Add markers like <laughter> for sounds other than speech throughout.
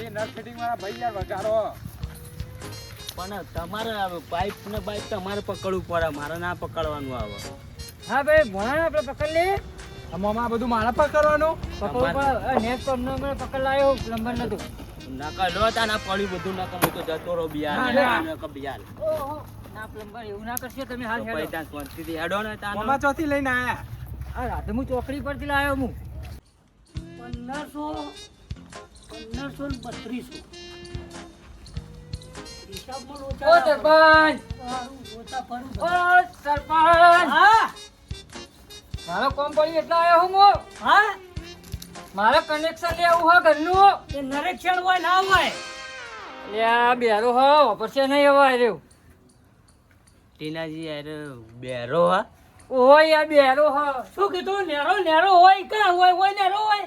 એ nut fitting વાળા ભાઈ યાર વગાડો. પણ તમારે પાઇપ ને પાઇપ તમારે પકડવું પડે મારે ના પકડવાનું આવે. હા ભાઈ ભણા આપણે પકડ લે આમાં બધું મારા પકડવાનું. પકડવું પડે. નેટ પર પકડ લાયો નંબર નતું. નકલ લો તા ના પડ્યું બધું નકર હું તો જતો રહો બિયાર ના, ના. બિયાર ના પ્લમ્બર એવું ના કરશો તમે હાલ હેડો. પછી ત્યાં હેડો ને તાનો. મામા ચોથી લઈને આયા. આ રાતે હું ચોકડી પરથી લાયો હું. પંદરસો મારો કોમ પડી આવ્યો હું હા મારે કનેક્શન લેવું હોય ઘરનું એ નરેક્ષણ હોય ના હોય આ બેરો હો વાપરશે નહીં હવે આર્યો ટીનાજી યાર બેરો, હા? ઓય આ બેરો હ. શું કીધું? નેરો નેરો હોય ક્યાં હોય? હોય નેરો હોય?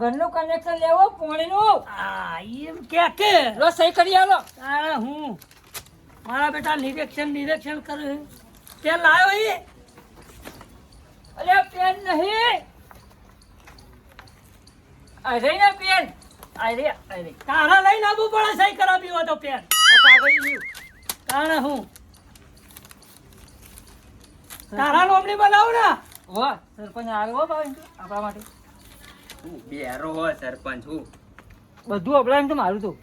ઘરનું કનેક્શન લેવો પોણીનું. આ એમ કે કે. લો સહી કરી આલો. તારે હું મારા બેટા નિરીક્ષણ નિરીક્ષણ કરે તે લાયો એ અરે પેન નહીં. અરે ને પેન. અરે અરે તારા લઈને આવવું પડે સહી કરાવી હોય તો પેન. આ કાગળ રહ્યું. હું? તારા નોમની બનાવું ને? વાહ સરપંચ હાલ ભાઈ આપણા માટે. બેરો હો સરપંચ હું. બધું અપલાય તો મારું તું.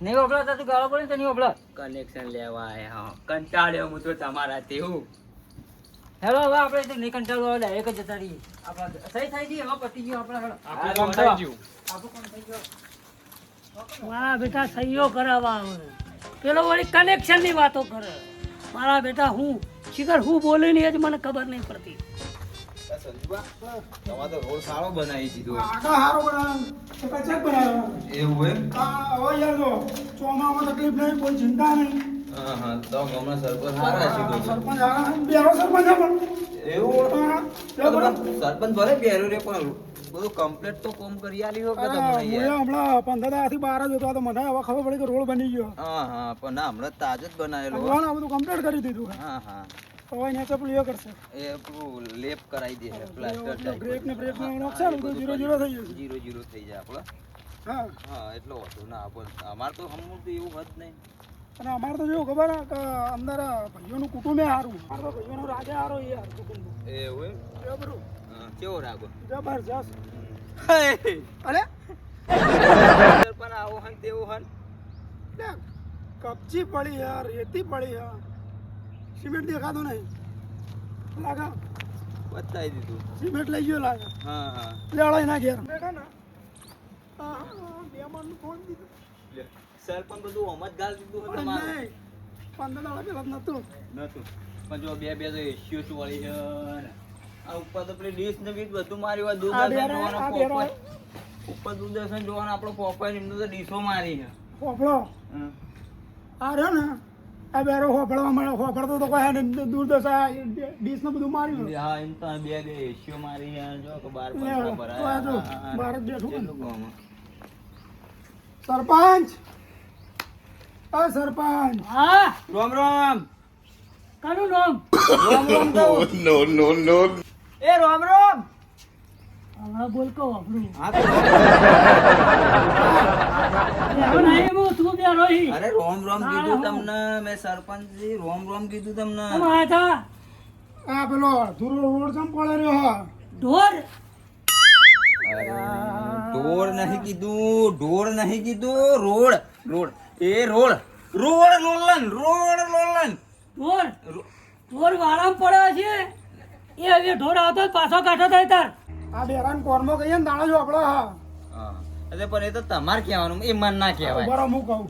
નહીં અપલાતા તું ગાળો પડે તો નહીં અપલા કનેક્શન લેવા આયા હા. કંટાળ્યો હું તો તમારા તે હું. હેલો હવે આપણે તો નહીં કંટાળો આવે ડાયરેક્ટ જ જતા રહીએ. આપણા સહી થઈ ગઈ હવે પતી ગયો આપણા હેલો આપણું કામ થઈ ગયું. આપણું કામ થઈ ગયું. મારા બેટા સહીઓ કરાવવા આવે. પેલો વળી કનેક્શનની વાતો કરે. મારા બેટા હું શિખર હું બોલી નહીં જ મને ખબર નહીં પડતી. સરપંચ તો. એવું તો બરાબર. તમે સરપંચ ભલે પહેર્યું રે પણ બધું કમ્પ્લીટ તો કોમ કરી આલી હો કે તમને યાર. હમણાં પંદર દાડાથી બહાર જ હતો તો મને હવે ખબર પડી કે રોડ બની ગયો. હા હા પણ ના હમણાં તાજો જ બનાવેલો હો. બધું કમ્પ્લીટ કરી દીધું. હા હા. હવે ને પેલું એ કરશે. એ પેલું લેપ કરાવી દે પ્લાસ્ટર બ્રેક ને બ્રેક ને થઈ જશે જાય આપડે હા. હા એટલો હતો ના પણ અમાર તો હમું તો એવું હોત નહીં. અને અમારે તો જેવું ખબર હે કે અંદર ભાઈઓનું કુટુંબ સારું અમારે તો ભાઈઓનો રાજા સારો એ હારું કુટુંબ. એવું જબરું કેવો રાગો જબરજસ્ત. હે! અરે? પણ આવો હન તેવો હન? કપચી પડી યાર રેતી પડી યાર સિમેન્ટ દેખાતો નહીં. લાગા. બતાવી દીધું. સિમેન્ટ લઈ ગયો લાગે. હા હા. લેવડાઈ ના ઘેર. બેઠા ના. હા, હા, બે મન ફોન દીધું. લે, પણ બધું ઓમ જ ગાલ દીધું હતું નહીં. પંદર દાડા પહેલા જ નતું નતું પણ જો બે બે તો એસીઓ ચોળી છે આ ઉપર તો પેલી ડીશ ને બીજ બધું માર્યું હોય દૂરદર્શન જોવાનો ઉપર દૂરદર્શન જોવાનો આપણો પોપટ એમને તો ડીશો મારી છે. પોપડો આ રહ્યો ને આ બેરો હોફળવા મળે હોફળતો તો કોઈ હે ડીશ ને બધું માર્યું હા એમ તો બે બે એસીઓ મારી જો કે બાર ભરાયા. જ બેઠું? સરપંચ! આ સરપંચ. હા. રોમ રોમ. કાનું તો. <laughs> નો નો નો. એ રોમ રોમ. હમણાં બોલ કહો આપણું. અરે રોમ રોમ કીધું. તમને મેં સરપંચજી રોમ રોમ કીધું તમને? આ પેલો ધૂરો રોડ ચમ પડે રહ્યો હા? ઢોર. ઢોર નહીં કીધું ઢોર નહીં કીધું રોડ રોડ. એ રોડ. રોડ લોલન રોડ લોલન. ઢોર ઢોર વાળામાં પડ્યો છે. એ હવે ઢોર આવતો પાછો કાઢો થાય તાર. આ બેરાન કોર્મો કહીએ ને દાણા જો આપણો હા. હા. એટલે પણ એ તો તમારે કહેવાનું એ મન ના કહેવાય. બરો હું કહું.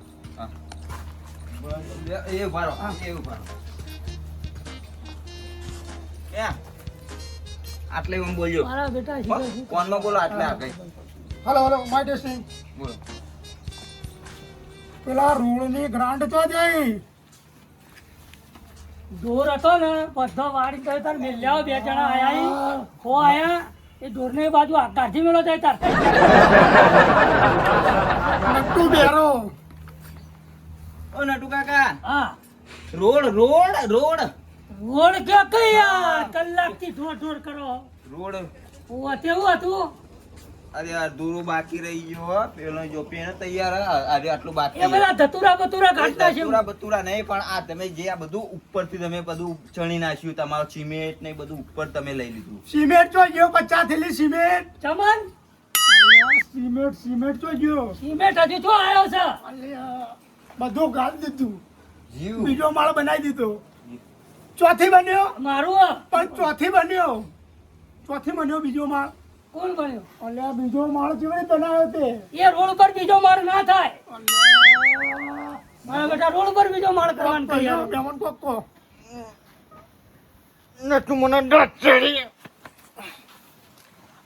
એ ઊભા હા. એ ઊભા કે આટલે હું બોલ્યો. મારા બેટા. કોનમાં બોલો આટલે આગળ હલો હલો માય ટેસ્ટિંગ. બોલો. પેલા રોડની ગ્રાન્ડ તો જઈ ઢોર હતો ને બધો વાડી ગયો તાર મિલ્યા બે જણા આયા ઈ. હો આયા એ ઢોર ને બાજુ આ કાઢી મેલો જાય તાર. નટુ બેરો. ઓ નટુ કાકા હા. Road road road. રોડ કે કયા કલાકથી કલાકથી ઢોર ઢોર કરો. રોડ. ઓ તેવું હતું? અરે યાર દૂરો બાકી રહી ગયો હો. પેલો જો પેનો તૈયાર હે. અરે આટલું બાકી એ બધા ધતુરા બતુરા કાઢતા છે. ધતુરા બતુરા નહીં પણ આ તમે જે આ બધું ઉપરથી તમે બધું ચણી નાખ્યું તમારો સિમેન્ટ ને બધું ઉપર તમે લઈ લીધું. સિમેન્ટ તો ગયો પચાસ થેલી સિમેન્ટ. ચમન? સિમેન્ટ સિમેન્ટ તો ગયો. સિમેન્ટ હજી તો આવ્યો છે. બધું ગાળ દીધું. જીવ. બીજો માળ બનાવી દીધો. ચોથી બન્યો? મારું. પણ ચોથી બન્યો. ચોથી બન્યો બીજો માળ. કોણ બન્યો અલ્યા બીજો માળ કેવી રીતે બનાવ્યો તે? એ રોડ પર બીજો માળ ના થાય. મારા બેટા રોડ પર બીજો માળ કરવાનું કયો તૈયાર બેમન કોકો તું મને ડટ ચડી.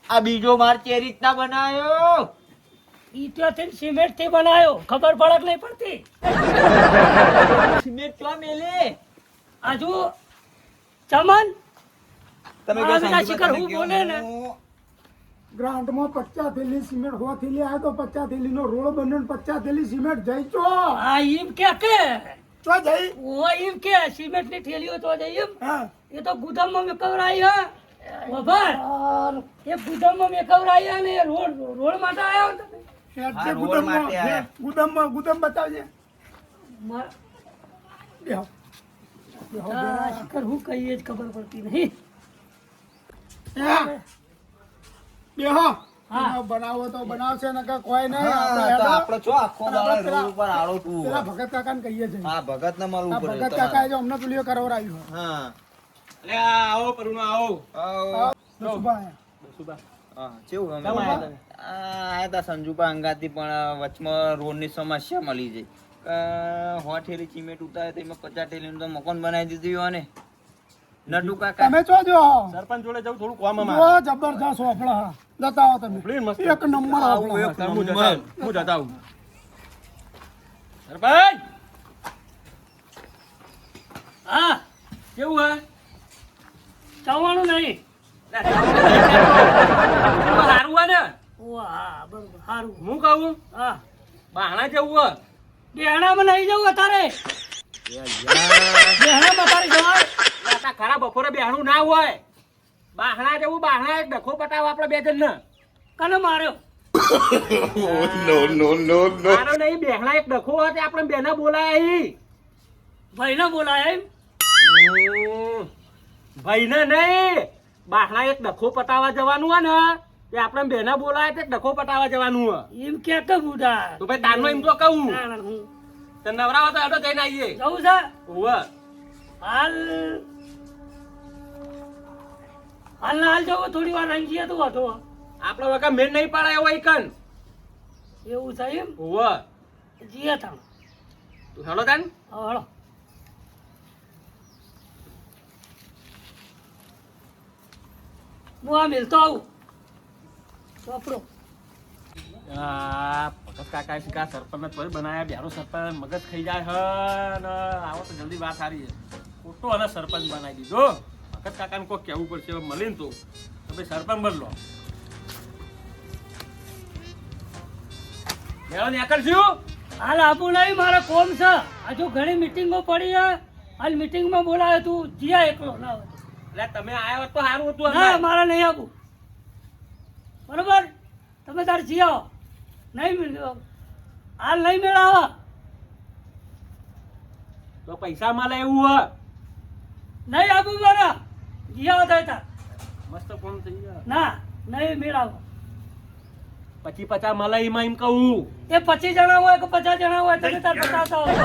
આ બીજો માર કે રીતના બનાવ્યો? ઈટોથી સિમેન્ટથી બનાવ્યો. ખબર પડક નહીં પડતી. સિમેન્ટ ક્યાં મેલે? આજુ ચમન. તમે શિખર હું બોલે ને. હું- પચ્ચા પચાસ થેલી સિમેન્ટ હોવા થેલી આવે તો પચાસ થેલી નો રોડ બન્યો ને પચાસ થેલી સિમેન્ટ જઈ ચો. હા એમ કે કે? ચો જઈ. ઓ એમ કે સિમેન્ટની થેલીઓ તો જઈ એમ? એ તો ગુદામમાં મેં કવરાઈ હા? વભાર. એ ગુદામમાં મેં કવરાઈ હા ને રોડ રોડ માટે આવ્યો તમે? છે ગુદામમાં ગુદામમાં ગુદામ બતાવજે. મારા બેહો. બેહો, આ શિખર હું કહીએ જ ખબર પડતી નહીં. હા. બેહો. બનાવો તો બનાવશે નકર કોઈ નહીં. આપણે તો છો આખો દાડો રોડ ઉપર આડો તું પેલા ભગત કાકાને કહીએ છે હા ભગત ને મળવું પડે ભગત કાકા જો અમને પેલીઓ કરાવરાયું હા. અલે આવો પરુણો આવો. આવો. દસુભાઈ. હા, કેવું અમે? આયા તા સંજુપા અંગાથી પણ વચમાં રોડની સમસ્યા મળી જઈ હો ઠેલી ચિમેટ ઉતારે તેમાં પચાસ ઠેલીનું તો મકાન બનાવી દીધું અને નટુ કાકા તમે ચો જો. સરપંચ જોડે જવું થોડું કામ ઓ જબરદસ્ત હોફળા હા. જતા આવો તમે. એક નંબર આવું એક નંબર. હું જતા આવું. સરપંચ! હા કેવું હે ચાવવાનું નહીં. સારું હે ને? ઓ બરોબર સારું હું કહું? હા. બાણા જેવું હે બેહણામાં નહીં જવું અત્યારે. ખરા બપોરે બેહણું ના હોય. બાહણા જેવું બાહણા એક ડખો પટાવ આપણે બે જણ ને કને માર્યો મારો નહીં બેહણા એક ડખો હોય આપણે બેના બોલાય ભાઈને બોલાય એમ? ભાઈને નહીં. બાહણા એક ડખો પટાવા જવાનું હોય ને તે આપણે બેના બોલાય તે ડખો પટાવવા જવાનું હોય. એમ કે કે બુડા તો ભાઈ તારનો એમ તો કહું. ના, ના, હું તો નવરાવા તો હેડો જઈને આવીએ. જવું છે? ઓવે હાલ. હાલ ના હાલ જવું થોડી વાર રહી જઈએ તો વાંધો. આપણે વગર મેન નહીં પાડે એવો કન એવું છે એમ? ઓવે જીએ તમે તું હેડો તાન હા હળો હું આ મિલતો આવું. ચોપડો આ ભગત કાકા શીખા સરપંચ થોડી બનાયા બ્યારો સરપંચ મગજ ખાઈ જાય હ ને આવો તો જલ્દી વાત સારી છે. ખોટો અને સરપંચ બનાવી દીધો. મગજ કાકાને કોઈ કહેવું પડશે મળીને તો. તો ભાઈ સરપંચ બદલો મેળો નીકળશું હાલ આપું નહીં મારે કોમ છે. હજુ ઘણી મિટિંગો પડી છે. હાલ મિટિંગમાં બોલાવે તું જીયા એકલો. ના એટલે તમે આયા તો સારું હતું ના. મારે નહીં આપું. બરોબર? તમે તાર જીઓ નહીં મળ્યો. આ નહીં મેળાવો. તો પૈસા મળે એવું હ નહીં આપું મારા જીઓ થાય મસ્ત ફોન થઈ ગયા. ના નહીં મેળાવો. પછી પચાસ મળે એમાં એમ કહું. એ પચીસ જણા હોય કે પચાસ જણા હોય તમે તાર બતાવતા હોય.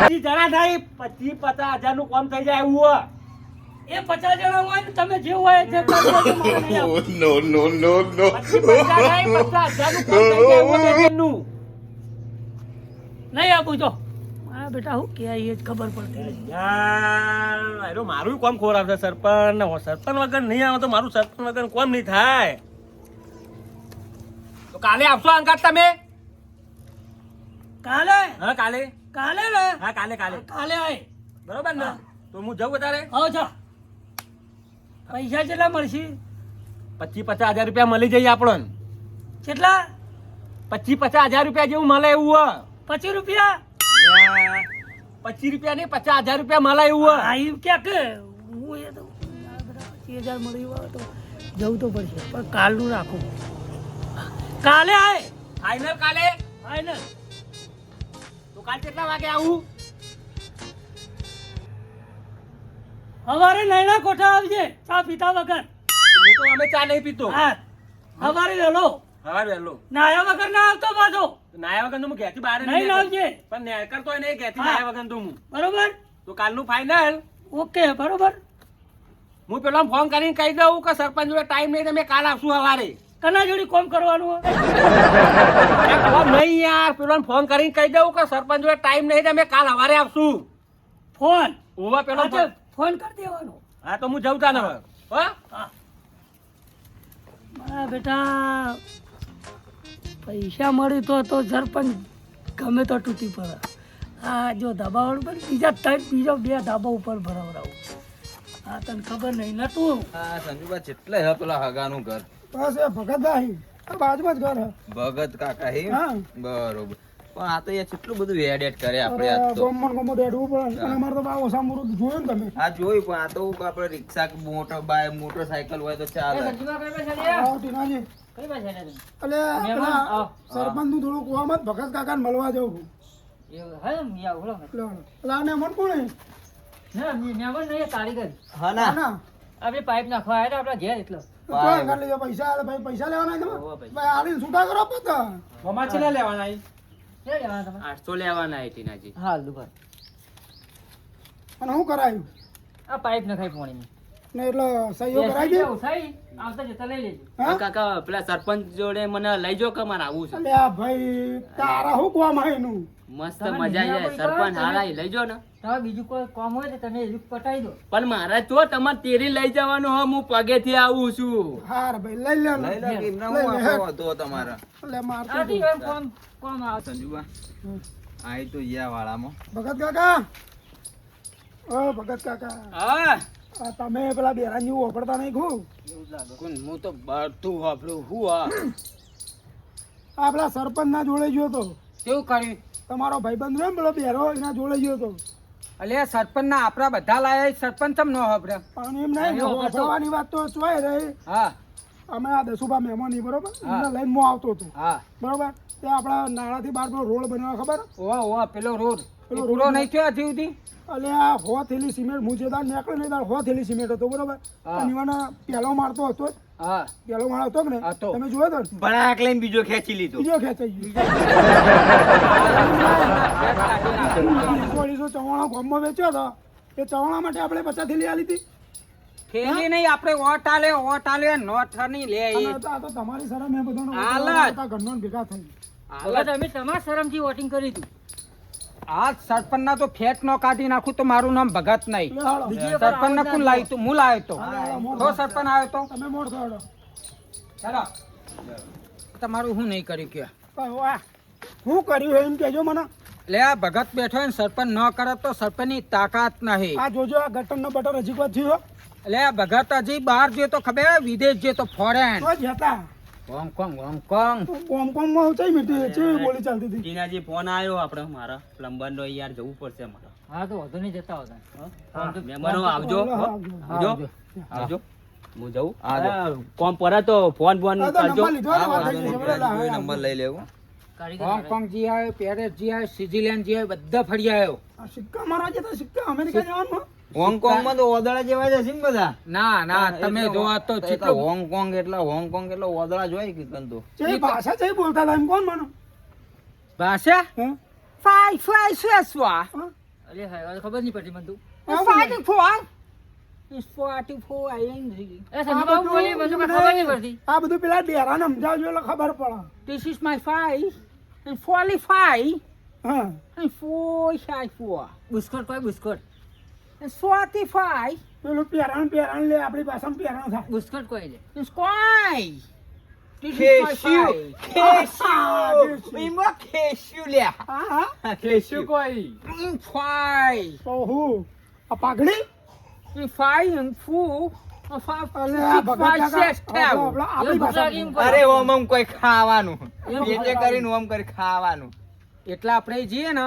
પચીસ જણા થાય પચીસ પચાસ હજારનું કામ થઈ જાય એવું હ એ પચાસ જણા હોય ને તમે જે હોય તે <laughs> નો નો નો <laughs> નું. નહીં આપું તો મારા બેટા હું કે એ જ ખબર પડતી યાર મારું કોમ ખોરાવશે સરપંચ ને સરપંચ વગર નહીં આવે તો મારું સરપંચ વગર કોમ નહીં થાય. તો કાલે આવશો અંકાત તમે? કાલે? હા કાલે. કાલે ને? હા કાલે કાલે. કાલે આય. બરોબર ને? તો હું જઉં તારે હા છો પૈસા કેટલા મળશે? પચીસ પચાસ હજાર રૂપિયા મળી જઈએ આપણને. કેટલા? પચીસ પચાસ હજાર રૂપિયા જેવું મળે એવું પચીસ રૂપિયા? પચીસ રૂપિયા નહીં પચાસ હજાર રૂપિયા મળે એવું હોય. હા ક્યાંક ક્યાં હું એ તો પચીસ હજાર મળી હોય તો જવું તો પડશે પણ કાલનું રાખું. કાલે આય. ફાઇનલ કાલે? ફાઇનલ તો કાલ કેટલા વાગે આવું? હવારે નૈણા કોઠા આવજે ચા પીતા વગર. હું તો અમે ચા નહીં પીતો. હા હવારે વેલો હવે વહેલો. નાયા વગર ના આવતો પાછો. નાયા વગર તો હું ઘેરથી બહાર નહીં આવજે. પણ નેકરતો હોય નહીં ઘેરથી. નાયા વગર તો હું. બરોબર? તો કાલનું ફાઇનલ ઓકે બરોબર. હું પેલો ફોન કરીને કહી દઉં કે સરપંચ જોડે ટાઈમ નહીં તમે કાલ આવશું સવારે કના જોડી કોમ કરવાનું નહીં યાર. પેલો ફોન કરીને કહી દઉં કે સરપંચ જોડે ટાઈમ નહીં તમે કાલ સવારે આવશું. ફોન? ઓવા પેલો તો ફોન કરી દેવાનો. હા તો હું જઉં તા હવે. હા? મારા બેટા પૈસા મળી તો તો સરપંચ ગમે તો તૂટી પડે. હા જો ધાબાવાળું પણ બીજા ત્રણ બીજો બે ધાબા ઉપર ભરાવડાવું. હા તને ખબર નહીં તું આ સંજુબા જેટલે હે પેલા હગાનું ઘર. બસ એ ભગતભાઈ બાજુમાં જ ઘર હે. ભગત કાકા હે. બરોબર. પણ આ તો એ કેટલું બધું એડિટ કરે આપણે આ તો. ગમન ને ગોમમાં દેડવું પડે અને અમારે તો બા ઓછા મુહૂર્ત જોયું ને તમે? આ જોયું પણ આ તો આપણે રિક્ષા મોટો મોટર બાય મોટરસાયકલ હોય તો ચાલે. આવો ટીનાજી એટલે પેલા સરપંચનું થોડું કુવા મત ભગત કાકા મળવા જવું એટલે પેલા આને મન કોણ હે? હા ના. ના. આપણે પાઇપ નાખવા આવ્યા આપણા ઘેર એટલો. કોઈ પૈસા પૈસા લેવાના છે ભાઈ છૂટા કરો પતા. મમા લેવાના? આઠસો લેવાના હા અને શું કરાયું? આ પાઇપ નખાય પાણીની. ને એટલે સહીઓ કરાવી દે? ઉઠાઈ આવતા જતા લઈ લેજો. કાકા પેલા સરપંચ જોડે મને લઈ જો કે મારે આવું છે? એટલે ભાઈ તારા શું કોમ હે એનું? મસ્ત તમે મજા આવી જાય. સરપંચ હારા તમે- લઈ જાઓ ને. તમે બીજું કોઈ કામ હોય તો તમે એ પટાઈ દો. પણ મારા ચો તમારે તેરી લઈ જવાનું હો હું પગેથી આવું છું. હાર ભાઈ લઈ લે લઈ લે કે એમને હું લે. આપણો હતો તમારા. એટલે મારતો કામ કામ આવે. સંજુબા આઈ તો યા વાળામાં ભગત કાકા. ઓ ભગત કાકા. હા. આ તમે પેલા બેરાની વાપરતા નહીં ખૂબ કોણ હું તો બધું વાપરું હું આ. આપણા સરપંચ ના જોડે તો. કેવું કર્યું? તમારો ભાઈબંધ રહ્યો ને પેલો બેરો એના જોડે ગયો તો. અલે સરપંચ ના આપણા બધા લાયા સરપંચ ચમ ન હબરે પણ એમ નહીં વાપરવાની વાત તો ચોય રહી. હા. અમે આ દસુભા મહેમાન બરોબર. એમને લઈને મો આવતો હતો. હા. બરોબર? તે આપણા નાળાથી બહાર પેલો રોડ બન્યો ખબર? ઓવા ઓવા પેલો રોડ. પેલો રોડ નહીં થયો હજી સુધી? અલે આ હો થેલી સિમેન્ટ મુજેદાર જે નહીં ને હો થેલી સિમેન્ટ હતો બરોબર. અને પેલો મારતો હતો. હા. પહેલો માળ હતો ને. તમે જોયો તો? ભડાક લઈને બીજો ખેંચી લીધો. બીજો ખેંચાઈ ગયો. અઢીસો ચવાણો ગામમાં વેચ્યો હતો. એ ચવાણા માટે આપણે પચાસથી લઈ આલી હતી. નહીં આપણે ઓટ આલે ઓટ આલે નોટ નહીં લે આ તો- તમારી શરમ એ બધાનો હાલત. ઘરનો ભેગા થઈ હવે તમે તમારા શરમથી વોટિંગ કરી હતું. આ સરપંચ ના તો ફેટ નો કાઢી નાખું તો મારું નામ ભગત નહીં. લે. સરપંચ ને કોણ લાવ્યું તું હું લાવ્યો તો તો સરપંચ આવ્યો તો? તમે મોડ થયો ચાલો. તમારું હું નહીં કર્યું કે હું કર્યું એમ કેજો મને. લે આ ભગત બેઠો ને સરપંચ ન કરે તો સરપંચની તાકાત નહીં. આ જોજો આ ગટર નો બટર હજી કોઈ થયો? આ ભગત હજી બહાર જે તો ખબર વિદેશ જે તો ફોરેન તો હોંગકોંગ હોંગકોંગ કોમકોમમાં ચઈ મીઠી છે બોલી ચાલતી હતી? ટીનાજી ફોન આવ્યો આપણે મારા. પ્લમ્બર નો યાર જવું પડશે મારે હા તો વધુ નહીં જતા હોતા. મહેમાનો આવજો આવજો. આવજો? આવજો. હું જઉં? હા, કોમ પર તો ફોન ફોન કરજો. નંબર લઈ લેવું. હોંગકોંગ જી આવ્યો પેરિસ જી આવ્યો સ્વિટરલેન્ડ જી આવ્યો બધા ફરી આવ્યો સિક્કા મારવા જતા સિક્કા અમેરિકા જવાનું? હોંગકોંગમાં તો ઓદળા જેવા જ હશે ને બધા. ના ના તમે જોવા તો ચિત્ર હોંગકોંગ એટલા હોંગકોંગ એટલા ઓદળા જોઈ કે કંતો જે ભાષા છે બોલતા તમે કોણ માનો? ભાષા? હે? ફાઈ ફાઈ સ્વેસ્વા અરે હાય ખબર નહીં પડતી મને તું. Phi four. ફોર આ બધું પેલા બેરાને સમજાવજો એટલે ખબર પડે. This is my and forty five. હા. And four shy four bush coat કોઈ બુસ્કોટ forty પેલું પહેરાણ પહેરાણ લે આપણી ભાષામાં પહેરાણ થાય. બુસ્કોટ કોઈ લે. ગુજરાતી અરે ઓમ ઓમ કોઈ ખાવાનું. એમ કરીને ઓમ કરી ખાવાનું. એટલે આપણે જઈએ ને.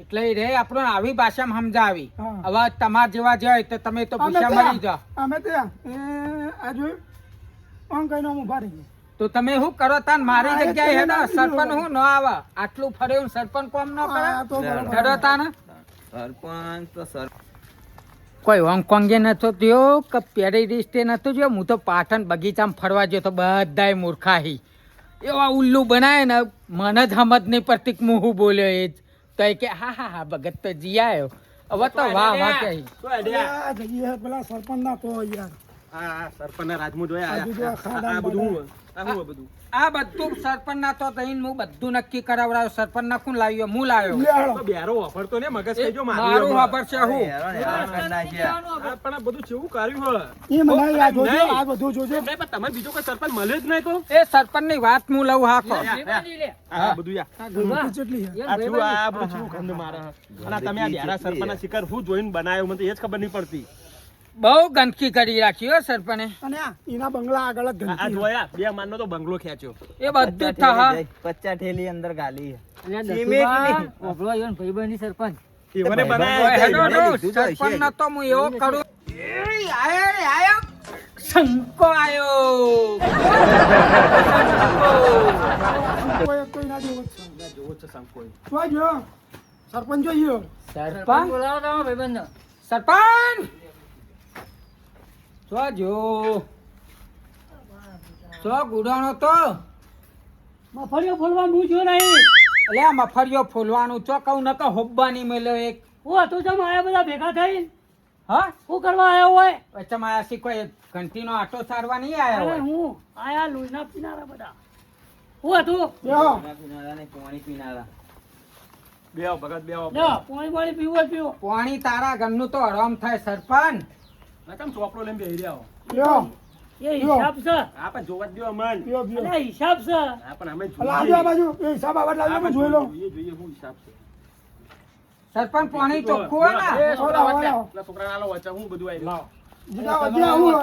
એટલે રે આપણો આવી ભાષામાં સમજાવી. હવે તમાર જેવા જાય તો તમે તો ભૂસા ત્યાં, જાઓ. અમે તો એ આ જોયું આમ કહીને ઊભા રહી તો તમે શું કરો તાન? મારી જગ્યાએ હેડો સરપંચ હું ન આવે. આટલું ફર્યું સરપંચ કોમ ન કરે. હેડો તાન. સરપંચ તો સર કોઈ હોંગકોંગે નતો થયો કે પેરી રિસ્ટે નતો જો હું તો પાટણ બગીચામાં ફરવા ગયો તો બધાય મૂર્ખાહી. એવા ઉલ્લુ બનાવે ને મને જ સમજ નહીં પડતી કે હું બોલ્યો એ જ. તો એ કે હા હા હા ભગત તો જી આવ્યો હવે તો વાહ વાહ જઈએ પેલા સરપંચ ના તો યાર. હા સરપંચ ના રાજમુ જોયા. આ બધું બધું? આ બધું સરપંચ ના તો થઈને હું બધું નક્કી કરાવડાયો. સરપંચ ના કોણ લાવ્યો? હું લાવ્યો. લે હાલો. તો ને મગજ કહેજો મારું હમણાં. છે હું. હેરાન હેરાન કરી નાખ્યા. આ. પણ આ બધું કેવું કર્યું હોય? એ મને આ જોજો આ બધું જોજો. નહીં, પણ તમારે બીજો કોઈ સરપંચ મળે જ નહીં તો? એ સરપંચની વાત હું લઉં હા આ બધું યા. ગણપતિ આ શું આ બધું શું ગંધ મારે? અને તમે આ બેરા સરપંચના શિકાર હું જોઈને બનાવ્યો મને એ જ ખબર નહીં પડતી. બહુ ગંદકી કરી રાખી હો સરપંચે. અને આ એના બંગલા આગળ જ આ- ગંદકી જોયા બે માનનો તો બંગલો ખેંચ્યો. એ બધું થા પચ્ચા ઠેલી અંદર ગાલી સરપંચ. એમને ઓય બનાવ્યા હેડો છે. હેડો, લીધું તો હશે. સરપંચ જ. તો હું એવો કરું. એ આયો રે આયો. શંકો આયો. કોઈ કોઈ ના જેવો જ છે. જોવો છે સંકોચ. જોઈ જો સરપંચ જોઈએ સરપંચ? બોલાવો તમે ભાઈબંધ સરપંચ! જો જો જો ગુડાણો તો? મફળિયો ફોલવા હું જો નહીં. એટલે આ મફળિયો ફોલવાનું ચો કહું ન કે હોબ્બાની મેલ્યો એક. હું હતું જેમ આયા બધા ભેગા થઈ હા? શું કરવા આવ્યો હોય? વચ્ચે મારા શી કોઈ ઘંટીનો આટો સારવા નહીં આવ્યો હોય? હું? આયા લોહીના પીનારા બધા. હું હતું પીનારા ને પાણી પીનારા. બેવ ભગત બેવ લ્યો પાણી પાણી પીવું પીવો. પાણી તારા ઘરનું તો આરામ થાય સરપંચ. ના ચોપડો લઈને બેહી રહ્યા હો. એ હિસાબ છે. હા પણ જોવા યો યો અરે હિસાબ છે. હા પણ અમે અલા આ બાજુ એ હિસાબ આવડ લાવજો હા, જોઈ લો જોઈએ જોઈએ શું હિસાબ છે. સરપંચ પાણી ચોખ્ખું હોય ને? છોકરા વચ્ચે. હું બધું લાવો. આવું.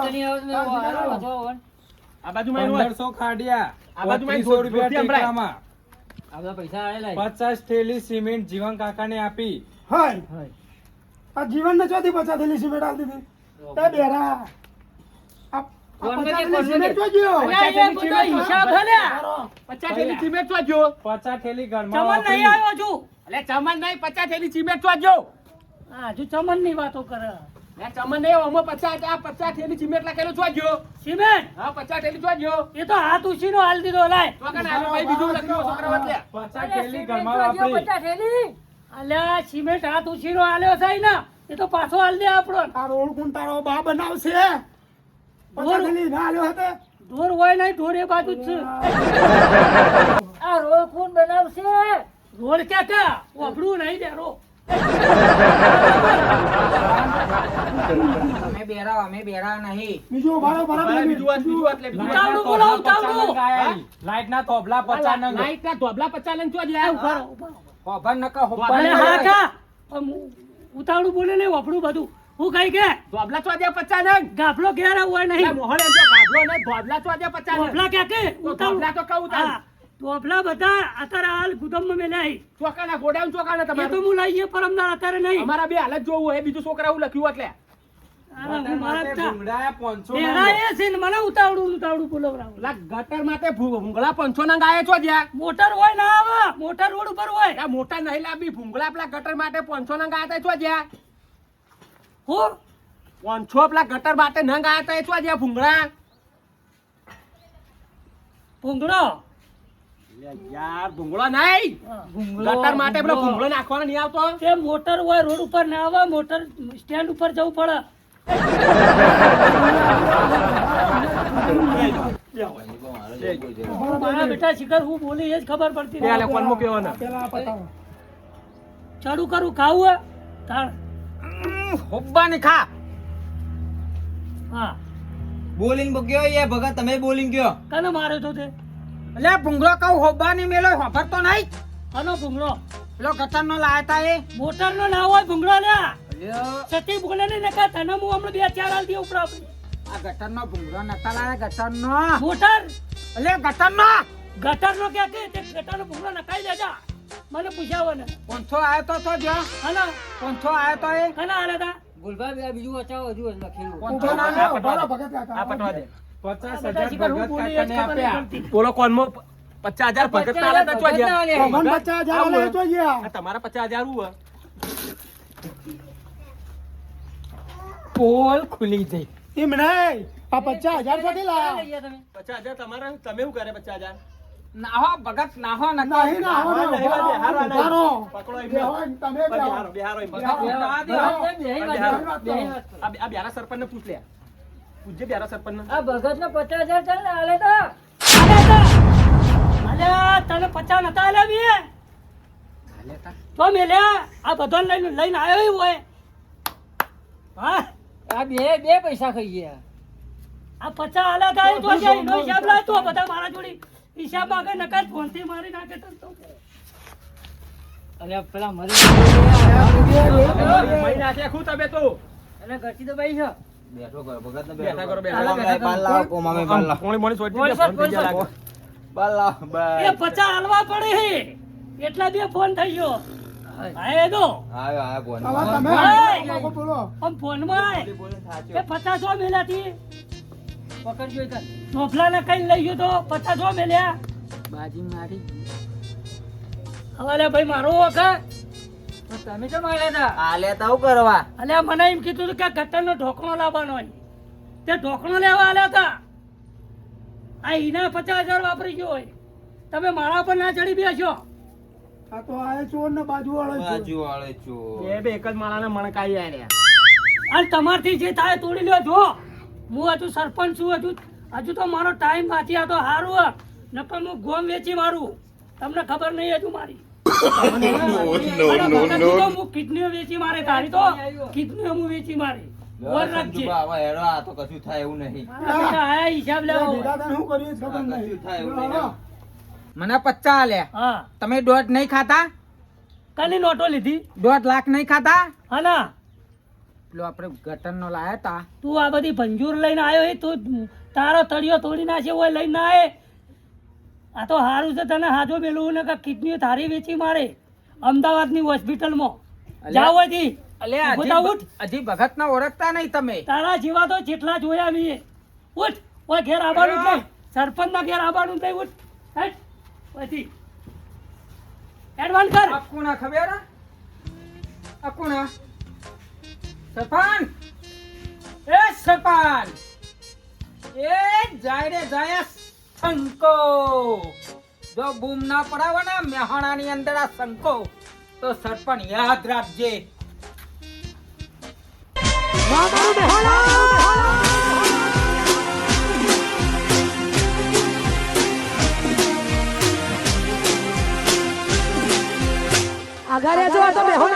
મેં. આ. ખાડિયા. રૂપિયા પૈસા આવેલા પચાસ થેલી સિમેન્ટ જીવન કાકાને આપી. હાય. આ જીવન ને ચોથી પચાસ થેલી સિમેન્ટ આપી દીધી ને તો ચમન જો હા ની વાતો કરે. ચમન નહીં આમાં પચાસ આ પચાસ થેલી સિમેન્ટ લાગેલું તો જો સિમેન્ટ? હા પચાસ થેલી તો જો એ તો હાથ ઉછીનો હાલ દીધો લાય તો ભાઈ બીજું લખ્યું છોકરા વચ્ચે? પચાસ થેલી ઘરમાં વાપરી. અલ્યા સિમેન્ટ હાથ ઉછીનો હાલ્યો થાય ને. એ તો પાછો હાલ દે આપણો. આ રોડ કોણ તારો બા બનાવશે. પચાસ ના આલ્યો હતો ઢોર હોય નહીં ઢોર એ બાજુ જ છે. આ રોલ કોણ બનાવશે? રોડ નહીં બેરો. અમે બેરા અમે બેરા નહીં. બીજું ભાડો મારે બરાબર બીજું વાત બીજું વાત લે બીજું. વાત. ઉતાવળું બોલો ઉતાવળું. લાઈટના થોભલા પચાસ નંગ લાઈટના ધોબલા પચાસ લઈને ઊભા ઊભા ન કે ઉતાવળું બોલે ને વફડું બધું. હું કઈ કે? ધોબલા તો પચાસ ને ગાફલો ઘેર હોય નહીં. મોહન એમ કે ગાભલો નહીં, ધોબલા દે પચાસ. ધોફલા ક્યાં કે? ધોબલા તો કહું તારે. ધોબલા બધા અત્યારે હાલ ગુદામમાં મેં છે. ચોકાના ગોડાઉન ચોકાના એ તો તમારું. હું લઈએ પરમદાર અત્યારે નહીં. અમારા બે હાલત જોવું હોય બીજું છોકરા લખ્યું એટલે. મોટર હોય ના આવે મોટર રોડ ઉપર હોય. મોટા નહીં લાંબી ભૂંગળા પેલા ગટર માટે પંચો ના ગાયા છો જ્યાં? હું? પંચો પેલા ગટર માટે ન ગાયા છો જ્યાં ભૂંગળા? ભૂંગળો? યાર ભૂંગળો નહીં. ગટર માટે પેલો ભૂંગળો. નાખવાનો નહીં આવતો? તે મોટર હોય રોડ ઉપર ના આવે મોટર સ્ટેન્ડ ઉપર જવું પડે. મારા બેટા શિખર હું બોલી એ જ ખબર પડતી બે કોણ મૂક્યો ને પેલા પતાવો. ચાલુ કરું ખાવું ઉમ, હોબ્બાની ખા. હા. બોલિંગ ગયો એ ભગત તમે બોલિંગ ગયો કને માર્યો તો તે? એટલે ભૂંગળો કહું હોબ્બાની મેલો હોભરતો નહીં. કનો ભૂંગળો. પેલો ગટરનો લાયા તા એ. મોટર નો ના હોય ભૂંગળો લ્યા. સતી બોલે ને નકા તને હું હમણાં બે ચાર હાલ દે ઉપર આ ગટરનો ભૂંગળો નતા લાયા ગટરનો? મોટર! એટલે ગટરનો? ગટર નો ક્યાં કે? તે ગટર નો ભૂંગળો નખાઈ દેજા મને પૂછાવો ને. કોણસો આયો તો તો જો હલો. કોણસો આયો તો એ? કના આલે તા. ગુલબા બીજું વચાવો હજુ લખેલું. ઊભા ના ભગત આ પટવા દે. પચાસ બધા શિકાર હું બોલી કોનમાં પચાસ હજાર ભગત ના આલે તો ભગત ના આલે. મન પચાસ હજાર તમારા પચાસ હજાર હું હે? પોલ ખુલી જઈ. એમ નહીં. આ પચાસ હજાર સાથે લાયા પચાસ હજાર તમારા તમે શું કરે પચાસ હજાર? નાહો ભગત નાહો. નહીં નહીં, તમે. બિહારો બિહારો. પૂછ લે. પૂછજે આ પચાસ હજાર ચાલે આલે તો. અલ્યા તને પચાસ નતા આલ્યા બી તો. મેલ્યા. આ બધો લઈને લઈને આવ્યો હોય. હા? આ બે બે પૈસા ખાઈ ગયા. આ પચાસ હાલા થાય તો છે એનો હિસાબ લાવ તો બધા મારા જોડી હિસાબ માંગે નકર ફોનથી મારી નાખે તો તો. અલ્યા પેલા મરી મરી નાખે શું તમે તો? એટલે ઘરથી તો ભાઈ છે. બેઠો કરો ભગત ને બેઠા કરો, બેઠા. બાલ લાવો બાલ મોણી સોટી બોલ ફોન. લાગે. લાવો એ પચાસ હાલવા પડે હે. એટલા બે ફોન થઈ ગયો. હા. એ દો આવ્યો આવ્યો ફોન હવે તમે? લોકો બોલો. આમ ફોનમાં આય. એ પચાસો મેલ્યાથી પકડજો એક ચોફલાને કઈ લઈ ગયો તો પચાસો મેલ્યા. બાજી મારી. હવે ભાઈ મારો વખત તમે તો માર્યા હતા આલે તો કરવા? અલ્યા મને એમ કીધું હતું કે ગટરનો ઢોકણો લાવવાનો હોય. તે ઢોકણો લેવા આલ્યા હતા આ ઈના પચાસ હજાર વાપરી ગયો હોય. તમે મારા પર ના ચડી બેસો આ તો આ ચોર ને બાજુ વાળો બાજુ વાળે ચોર. બે બે એક જ માળાના મણકાઈ આલ્યા. અને તમારથી જે થાય તોડી લ્યો જો. હું હજુ સરપંચ છું હજુ હજુ તો મારો ટાઈમ બાકી આ તો સારું નકર હું ગોમ વેચી મારું. તમને ખબર નહીં હજુ મારી. <laughs> કિડનીઓ વેચી મારે તારી તો. કિડનીઓ હું વેચી મારી. ઓર રાખજે. સંજુબા, હવે હેડો આ તો કશું થાય એવું નહીં. આ હિસાબ લેવા શું કર્યું ખબર નહીં. મને પચ્ચા આલ્યા. હા. તમે દોઢ નહીં ખાતા? કાની નોટો લીધી? દોઢ લાખ નહીં ખાતા? હા ના પેલો આપણે ગટન નો લાયા તા. તું આ બધી ભંજૂર લઈને આવ્યો એ તું તારો તળિયો તોડી નાખે હોય લઈને આવે આ તો સારું છે તને હાજો મેલું ને કે કિડની તારી વેચી મારે અમદાવાદની હોસ્પિટલમાં. જાવ. હજી. હજી ભગત ના ઓળખતા નહીં તમે. તારા જીવા તો જેટલા જોયા મેં ઉઠ ઓય ઘેર આવવાનું નહીં સરપંચ ના ઘેર આવવાનું નહીં ઉઠ. ઓયથી. એડવાન્સ કર. અકુણા ખબર? અકુણા. સરપંચ એ સરપંચ એ જાય જાયા શંકો. જો બૂમ ના પડાવે ને મેહાણાની અંદર આ શંકો તો સરપંચ યાદ રાખજે. આગળ જો તો બેહો ને